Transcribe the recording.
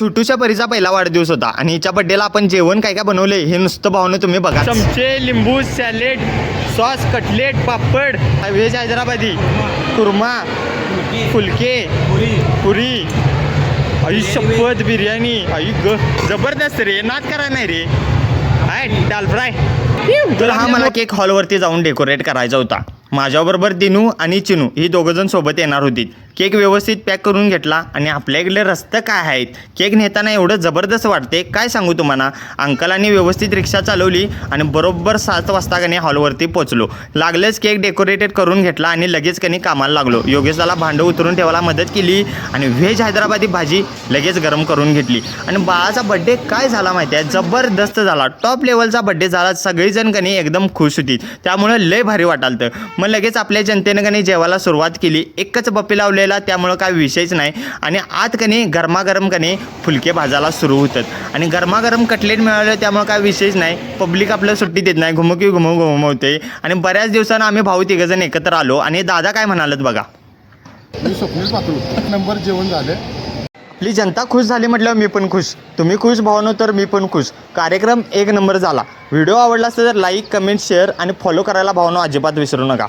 छोटूच्या परीचा पहिला वाढदिवस होता. आणि हिच्या बड्डेला आपण जेवण काय काय बनवले हे नुसतं भावनं तुम्ही बघा. चमचे लिंबू salad sauce cutlet papad. Veg Hyderabadi korma फुलके पुरी. आई शपथ बिर्याणी. आई ग. जबरदस्त रे नाद करा नाही रे. हाय दाल फ्राय. तर हा मला केक हॉलवरती जाऊन डेकोरेट करायचा होता. माझ्याबरोबर दिनू आणि चिनू ही दोघंजण सोबत येणार होती केक व्यवस्थित पॅक करून घेतला आणि आपल्या इकडे रस्ते काय आहेत? केक नेताना एवढं जबरदस्त वाटते काय सांगू तुम्हाला? अंकलांनी व्यवस्थित रिक्षा चालवली आणि बरोबर सात वाजता कनी हॉलवरती पोचलो लागलेच केक डेकोरेटेड करून घेतला आणि लगेच कनी कामाला लागलो. योगेशला भांडं उतरून ठेवायला मदत केली आणि व्हेज हैदराबादी भाजी लगेच गरम करून घेतली. आणि बाळाचा बड्डे काय झाला माहिती आहे जबरदस्त झाला. टॉप लेवलचा बड्डे झाला. सगळीजण कणी एकदम खुश होती. त्यामुळे लय भारी वाटालतं. मग लगेच आपल्या जनतेनं कणी जेवायला सुरुवात केली. एकच बप्पी लावलेला त्यामुळं काय विषयच नाही. आणि आत कनी गरमागरम कनी फुलके भाजायला सुरू होतात. आणि गरमागरम कटलेट मिळालं त्यामुळं काय विषयच नाही. पब्लिक आपलं सुट्टी देत नाही. घुमकी घुमव घुमवते आणि बऱ्याच दिवसानं आम्ही भाऊ तिघजण एकत्र आलो. आणि दादा काय म्हणालत बघा? मी स्वप्नील पाकळू नंबर जेवण झाले. आपली जनता खुश झाली म्हटल्यावर मी पण खुश. तुम्ही खुश भावनो तर मी पण खुश. कार्यक्रम एक नंबर झाला. व्हिडिओ आवडला असेल तर लाईक कमेंट शेअर आणि फॉलो करायला भावनो अजिबात विसरू नका.